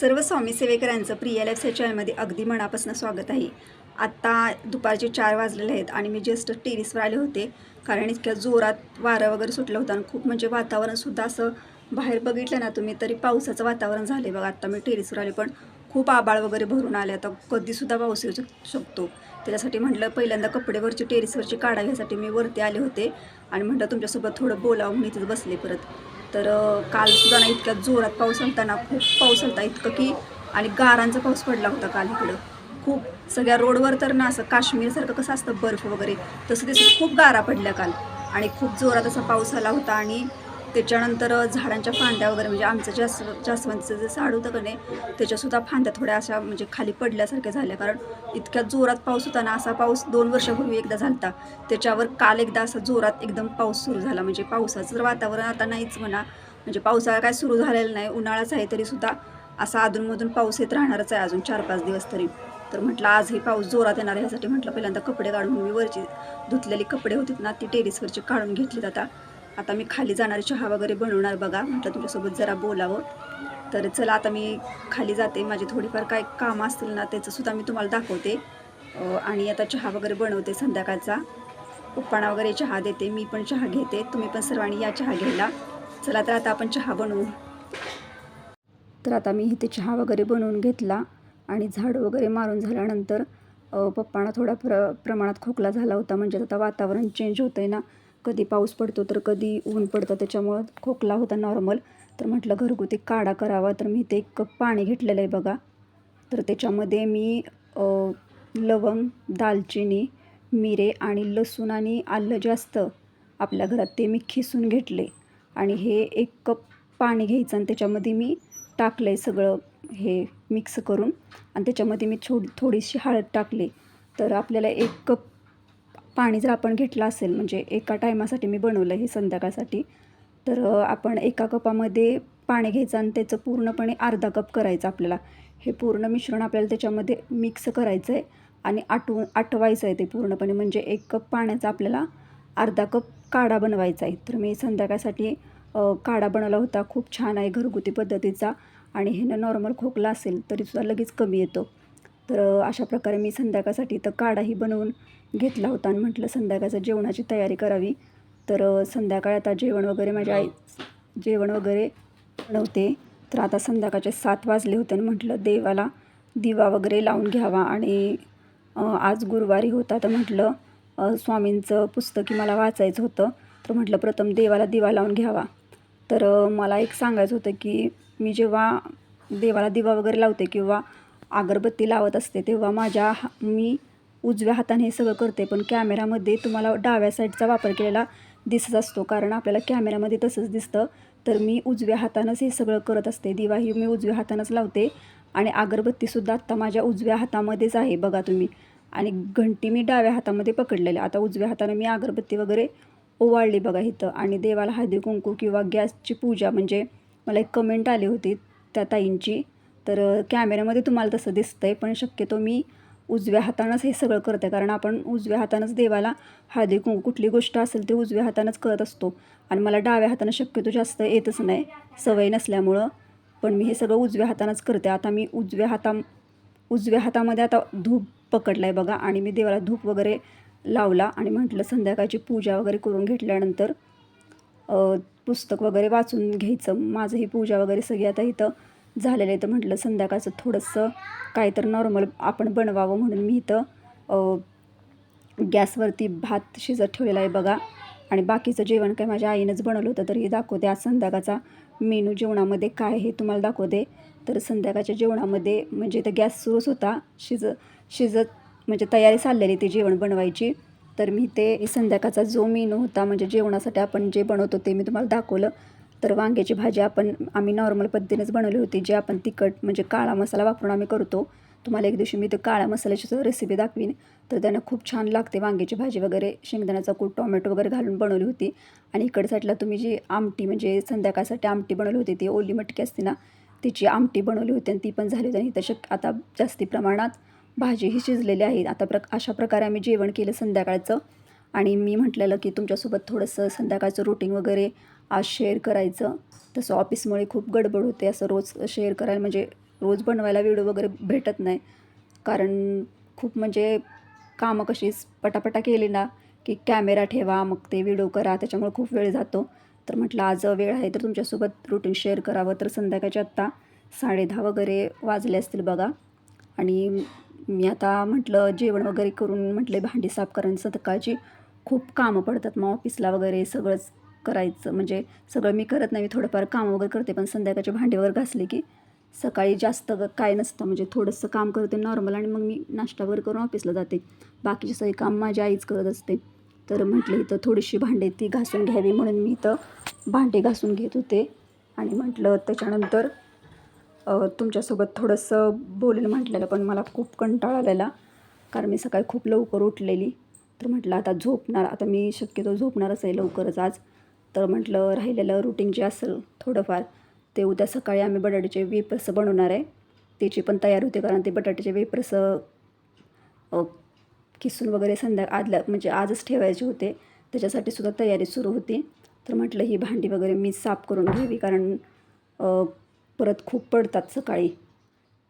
सर्व स्वामी सेवेकरांचं प्रिया लाईफ या चॅनलमध्ये अगदी मनापासून स्वागत आहे. आत्ता दुपारचे चार वाजलेले आहेत आणि मी जस्ट टेरिसवर आले होते. कारण इतक्या जोरात वारं वगैरे सुटलं होतं आणि खूप म्हणजे वातावरणसुद्धा असं बाहेर बघितलं ना तुम्ही तरी पावसाचं वातावरण झाले बघा. आत्ता मी टेरिसवर आले पण खूप आबाळ वगैरे भरून आले. आता कधीसुद्धा पाऊस येऊ शक- शकतो. त्याच्यासाठी म्हटलं पहिल्यांदा कपडेवरची टेरिसवरची काढाव्यासाठी मी वरती आले होते. आणि म्हटलं तुमच्यासोबत थोडं बोलावं म्हणून इथेच बसले परत. तर कालसुद्धा ना इतक्या जोरात पाऊस आलता ना खूप पाऊस आलता इतकं की आणि गारांचा पाऊस पडला होता काल इकडं. खूप सगळ्या रोडवर तर ना असं काश्मीरसारखं कसं असतं बर्फ वगैरे तसं तसं खूप गारा पडल्या काल. आणि खूप जोरात असा पाऊस आला होता आणि त्याच्यानंतर झाडांच्या फांद्या वगैरे म्हणजे आमचं जास्व जास्वंदचं जे झाड होतं का नाही त्याच्यासुद्धा फांद्या थोड्या अशा म्हणजे खाली पडल्यासारख्या झाल्या. कारण इतक्या जोरात पाऊस होता ना असा पाऊस दोन वर्षापूर्वी एकदा झालता. त्याच्यावर काल एकदा असा जोरात एकदम पाऊस सुरू झाला. म्हणजे पावसाचं जर वातावरण आता नाहीच म्हणा. म्हणजे पावसाळा काय सुरू झालेला नाही उन्हाळाच आहे तरीसुद्धा असा अधूनमधून पाऊस येत राहणारच आहे अजून चार पाच दिवस तरी. तर म्हटलं आजही पाऊस जोरात येणार ह्यासाठी म्हटलं पहिल्यांदा कपडे काढून मी वरची धुतलेली कपडे होते ना ती टेरिसवरची काढून घेतलीत आता. आता मी खाली जाणारी चहा वगैरे बनवणार बघा. म्हटलं तुमच्यासोबत जरा बोलावं. तर चला आता मी खाली जाते. माझी थोडीफार काय कामं असतील ना त्याचंसुद्धा मी तुम्हाला दाखवते. आणि आता चहा वगैरे बनवते संध्याकाळचा. पप्पाना वगैरे चहा देते. मी पण चहा घेते. तुम्ही पण सर्वांनी या चहा घ्यायला. चला तर आता आपण चहा बनवू. तर आता मी इथे चहा वगैरे बनवून घेतला आणि झाड वगैरे मारून झाल्यानंतर पप्पाना पप्पांना थोडा प्र प्रमाणात खोकला झाला होता. म्हणजे आता वातावरण चेंज होतं आहे ना. कधी पाऊस पडतो तर कधी ऊन पडतं त्याच्यामुळं खोकला होता नॉर्मल तर म्हटलं घरगुती काढा करावा. तर मी ते एक कप पाणी घेतलेलं आहे बघा. तर त्याच्यामध्ये मी लवंग दालचिनी मिरे आणि लसूण आणि आलं जे असतं आपल्या घरात ते मी खिसून घेतले. आणि हे एक कप पाणी घ्यायचं आणि त्याच्यामध्ये मी टाकलं आहे सगळं हे मिक्स करून. आणि त्याच्यामध्ये मी थोडी थोडीशी हळद टाकली. तर आपल्याला एक कप पाणी जर आपण घेतलं असेल म्हणजे एका टायमासाठी मी बनवलं हे संध्याकाळसाठी तर आपण एका कपामध्ये पाणी घ्यायचं आणि त्याचं पूर्णपणे अर्धा कप करायचं आपल्याला. हे पूर्ण मिश्रण आपल्याला त्याच्यामध्ये मिक्स करायचं आहे आणि आटवून आटवायचं आहे ते पूर्णपणे. म्हणजे एक कप पाण्याचा आपल्याला अर्धा कप काढा बनवायचा आहे. तर मी संध्याकाळसाठी काढा बनवला होता. खूप छान आहे घरगुती पद्धतीचा आणि ह्यानं नॉर्मल खोकला असेल तरीसुद्धा लगेच कमी येतो. तर अशा प्रकारे मी संध्याकाळसाठी तर काढाही बनवून घेतला होता आणि म्हटलं संध्याकाळचं जेवणाची तयारी करावी. तर संध्याकाळ संध्याकाळी आता जेवण वगैरे माझ्या आई जेवण वगैरे बनवते. तर आता संध्याकाळचे सात वाजले होते आणि म्हटलं देवाला दिवा वगैरे लावून घ्यावा आणि आज गुरुवारी होता तर म्हटलं स्वामींचं पुस्तकी मला वाचायचं होतं. तर म्हटलं प्रथम देवाला दिवा लावून घ्यावा. तर मला एक सांगायचं होतं की मी जेव्हा देवाला दिवा वगैरे लावते किंवा अगरबत्ती लावत असते तेव्हा माझ्या हा मी उजव्या हाताने हे सगळं करते. पण कॅमेरामध्ये तुम्हाला डाव्या साईडचा वापर केलेला दिसत असतो. कारण आपल्याला कॅमेरामध्ये तसंच दिसतं. तर मी उजव्या हातानंच हे सगळं करत असते. दिवा ही मी उजव्या हातानंच लावते. आणि अगरबत्तीसुद्धा आत्ता माझ्या उजव्या हातामध्येच आहे बघा तुम्ही. आणि घंटी मी डाव्या हातामध्ये पकडलेली आता उजव्या हाताने मी अगरबत्ती वगैरे ओवाळली बघा इथं. आणि देवाला हळदी कुंकू किंवा गॅसची पूजा म्हणजे मला एक कमेंट आली होती त्या ताईंची. तर कॅमेऱ्यामध्ये तुम्हाला तसं दिसतं आहे पण शक्यतो मी उजव्या हातानंच हे सगळं करते. कारण आपण उजव्या हातानंच देवाला हळदी कुंकू कुठली गोष्ट असेल ते उजव्या हातानंच करत असतो. आणि मला डाव्या हातानं शक्यतो जास्त येतच नाही सवय नसल्यामुळं. पण मी हे सगळं उजव्या हातानंच करते. आता मी उजव्या हाता उजव्या हातामध्ये आता धूप पकडला आहे बघा. आणि मी देवाला धूप वगैरे लावला आणि म्हटलं संध्याकाळची पूजा वगैरे करून घेतल्यानंतर पुस्तक वगैरे वाचून घ्यायचं. माझं ही पूजा वगैरे सगळी आता इथं झालेलं आहे. तर म्हटलं संध्याकाळचं थोडंसं काय तर नॉर्मल आपण बनवावं म्हणून मी इथं गॅसवरती भात शिजत ठेवलेला आहे बघा. आणि बाकीचं जेवण काय माझ्या आईनंच बनवलं होतं तर हे दाखवते आज संध्याकाळचा मेनू जेवणामध्ये काय हे तुम्हाला दाखवते तर संध्याकाळच्या जेवणामध्ये म्हणजे इथं गॅस सुरूच होता. शिज शिजत म्हणजे तयारी चाललेली ती जेवण बनवायची. तर मी ते संध्याकाळचा जो मेनू होता म्हणजे जेवणासाठी आपण जे बनवतो ते मी तुम्हाला दाखवलं. तर वांग्याची भाजी आपण आम्ही नॉर्मल पद्धतीनेच बनवली होती. जे आपण तिखट म्हणजे काळा मसाला वापरून आम्ही करतो. तुम्हाला एक दिवशी मी ते काळ्या मसाल्याची रेसिपी दाखवीन. तर त्यानं खूप छान लागते वांग्याची भाजी वगैरे. शेंगदाण्याचा कूट टोमॅटो वगैरे घालून बनवली होती. आणि इकडे साईडला तुम्ही जी आमटी म्हणजे संध्याकाळसाठी आमटी बनवली होती ती ओली मटकी असते ना तिची आमटी बनवली होती आणि ती पण झाली होती. आणि इथं शक आता जास्ती प्रमाणात भाजी ही शिजलेली आहे. आता प्र अशा प्रकारे आम्ही जेवण केलं संध्याकाळचं. आणि मी म्हटलेलं की तुमच्यासोबत थोडंसं संध्याकाळचं रुटीन वगैरे आज शेअर करायचं. तसं ऑफिसमुळे खूप गडबड होते. असं रोज शेअर करायला म्हणजे रोज बनवायला व्हिडिओ वगैरे भेटत नाही. कारण खूप म्हणजे कामं कशीच पटापटा केली ना की कॅमेरा ठेवा मग ते व्हिडिओ करा. त्याच्यामुळे खूप वेळ जातो. तर म्हटलं आज वेळ आहे तर तुमच्यासोबत रुटीन शेअर करावं. तर संध्याकाळचे आत्ता साडेदहा वगैरे वाजले असतील बघा. आणि मी आता म्हटलं जेवण वगैरे करून म्हटले भांडी साफ करायचं सकाळची खूप कामं पडतात मग ऑफिसला वगैरे सगळंच. करायचं. म्हणजे सगळं मी करत नाही थोडंफार काम वगैरे करते पण संध्याकाळचे भांडेवर वगैरे घासले की सकाळी जास्त काय नसतं. म्हणजे थोडंसं काम करते नॉर्मल आणि मग मी नाश्ता वगैरे करून ऑफिसला जाते. बाकीचे सगळे काम माझी आईच करत असते. तर म्हटलं इथं थोडीशी भांडे ती घासून घ्यावी म्हणून मी इथं भांडे घासून घेत होते. आणि म्हटलं त्याच्यानंतर तुमच्यासोबत थोडंसं बोलेल म्हटलेलं पण मला खूप कंटाळा आलेला. कारण मी सकाळी खूप लवकर उठलेली. तर म्हटलं आता झोपणार आता मी शक्यतो झोपणारच आहे लवकरच आज. तर म्हटलं राहिलेलं रुटीन जे असेल थोडंफार ते उद्या सकाळी आम्ही बटाट्याचे वेपर्स बनवणार आहे. त्याची पण तयारी होते कारण ते बटाट्याचे वेपर्स किसून वगैरे संध्या आदल्या म्हणजे आजच ठेवायचे होते. त्याच्यासाठी सुद्धा तयारी सुरू होती. तर म्हटलं ही भांडी वगैरे मी साफ करून घ्यावी कारण परत खूप पडतात सकाळी.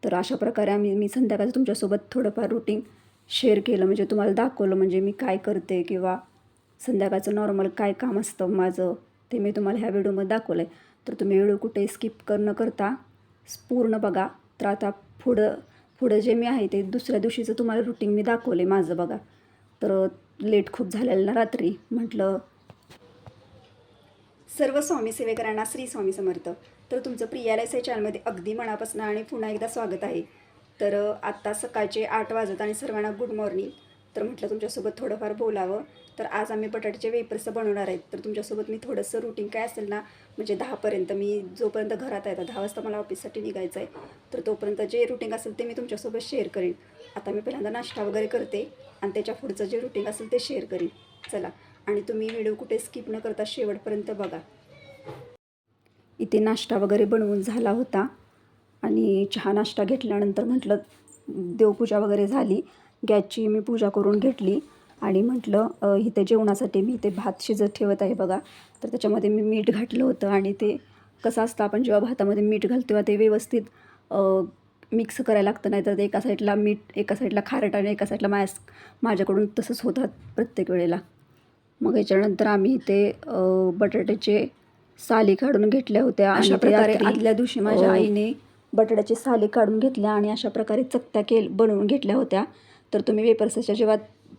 तर अशा प्रकारे आम्ही मी संध्याकाळचं तुमच्यासोबत थोडंफार रुटीन शेअर केलं. म्हणजे तुम्हाला दाखवलं म्हणजे मी काय करते किंवा संध्याकाळचं नॉर्मल काय काम असतं माझं ते मी तुम्हाला ह्या व्हिडिओमध्ये दाखवलं आहे तर तुम्ही व्हिडिओ कुठे स्किप कर न करता पूर्ण बघा. तर आता पुढं पुढं जे मी आहे ते दुसऱ्या दिवशीचं तुम्हाला रुटीन मी दाखवले माझं बघा. तर लेट खूप झालेलं ना रात्री म्हटलं सर्व स्वामी सेवेकरांना श्री स्वामी समर्थ. तर तुमचं प्रियालयस या चॅनलमध्ये अगदी मनापासून आणि पुन्हा एकदा स्वागत आहे. तर आत्ता सकाळचे आठ वाजत आणि सर्वांना गुड मॉर्निंग तर म्हटलं तुमच्यासोबत थोडंफार बोलावं. तर आज आम्ही बटाट्याचे वेपर्स बनवणार आहेत. तर तुमच्यासोबत मी थोडंसं रुटीन काय असेल ना म्हणजे दहापर्यंत मी जोपर्यंत घरात आहे तर दहा वाजता मला ऑफिससाठी निघायचं आहे. तर तोपर्यंत जे रुटीन असेल ते मी तुमच्यासोबत शेअर करेन. आता मी पहिल्यांदा नाश्ता वगैरे करते आणि त्याच्या पुढचं जे रुटीन असेल ते शेअर करीन. चला. आणि तुम्ही व्हिडिओ कुठे स्किप न करता शेवटपर्यंत बघा. इथे नाश्ता वगैरे बनवून झाला होता. आणि चहा नाश्ता घेतल्यानंतर म्हटलं देवपूजा वगैरे झाली. गॅसची मी पूजा करून घेतली आणि म्हटलं इथे जेवणासाठी मी ते भात शिजत ठेवत आहे बघा. तर त्याच्यामध्ये मी मीठ घातलं होतं आणि ते कसं असतं आपण जेव्हा भातामध्ये मीठ घालतो तेव्हा ते व्यवस्थित मिक्स करायला लागतं नाही तर ते एका साईडला मीठ एका साईडला खारट आणि एका साईडला मायास माझ्याकडून तसंच होतात प्रत्येक वेळेला. मग याच्यानंतर आम्ही अ, बटाट्याचे साली काढून घेतल्या होत्या अशा प्रकारे आदल्या दिवशी माझ्या आईने बटाट्याची साली काढून घेतल्या आणि अशा प्रकारे चकत्या केल बनवून घेतल्या होत्या. तर तुम्ही वेपर्सच्या जेव्हा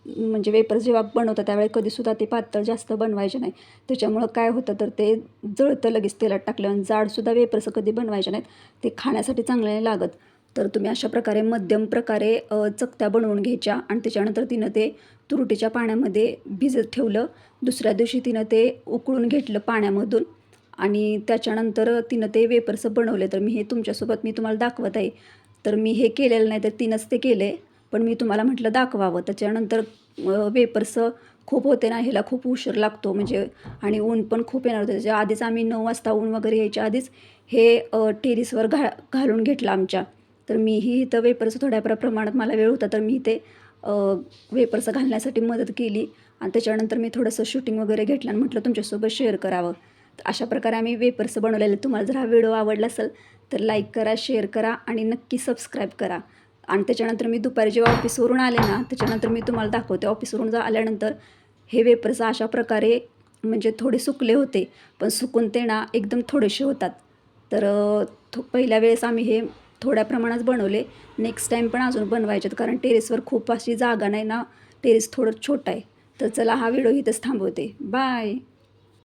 म्हणजे वेपर्स जेव्हा बनवता त्यावेळी कधीसुद्धा ते पातळ जास्त बनवायचे नाही. त्याच्यामुळं काय होतं तर ते जळतं लगेच तेलात टाकल्यावर जाडसुद्धा वेपर्स कधी बनवायचे नाहीत ते खाण्यासाठी चांगले नाही लागत. तर तुम्ही अशा प्रकारे मध्यम प्रकारे चकत्या बनवून घ्यायच्या आणि त्याच्यानंतर तिनं ते तुरटीच्या पाण्यामध्ये भिजत ठेवलं. दुसऱ्या दिवशी तिनं ते उकळून घेतलं पाण्यामधून आणि त्याच्यानंतर तिनं ते वेपर्स बनवले. तर मी हे तुमच्यासोबत मी तुम्हाला दाखवत आहे. तर मी हे केलेलं नाही तर तिनंच ते केले. पण मी तुम्हाला म्हटलं दाखवावं. त्याच्यानंतर वेपर्स खूप होते ना ह्याला खूप उशीर लागतो. म्हणजे आणि ऊन पण खूप येणार होतं. त्याच्या आधीच आम्ही नऊ वाजता ऊन वगैरे यायच्या आधीच हे टेरिसवर घा घालून घेतलं आमच्या. तर मीही इथं वेपर्स थोड्या प्रमाणात मला वेळ होता तर मी ते वेपर्स घालण्यासाठी मदत केली. आणि त्याच्यानंतर मी थोडंसं शूटिंग वगैरे घेतलं आणि म्हटलं तुमच्यासोबत शेअर करावं. तर अशा प्रकारे आम्ही वेपर्स बनवलेले. तुम्हाला जर हा व्हिडिओ आवडला असेल तर लाईक करा शेअर करा आणि नक्की सबस्क्राईब करा. आणि त्याच्यानंतर मी दुपारी जेव्हा ऑफिसवरून आले ना त्याच्यानंतर मी तुम्हाला दाखवते. ऑफिसवरून जा आल्यानंतर हे वेपर्स अशा प्रकारे म्हणजे थोडे सुकले होते पण सुकून ते ना एकदम थोडेसे होतात. तर थो पहिल्या वेळेस आम्ही हे थोड्या प्रमाणात बनवले. नेक्स्ट टाईम पण अजून बनवायचे कारण टेरेसवर खूप अशी जागा नाही ना टेरेस थोडं छोटं आहे. तर चला हा व्हिडिओ इथंच थांबवते. बाय!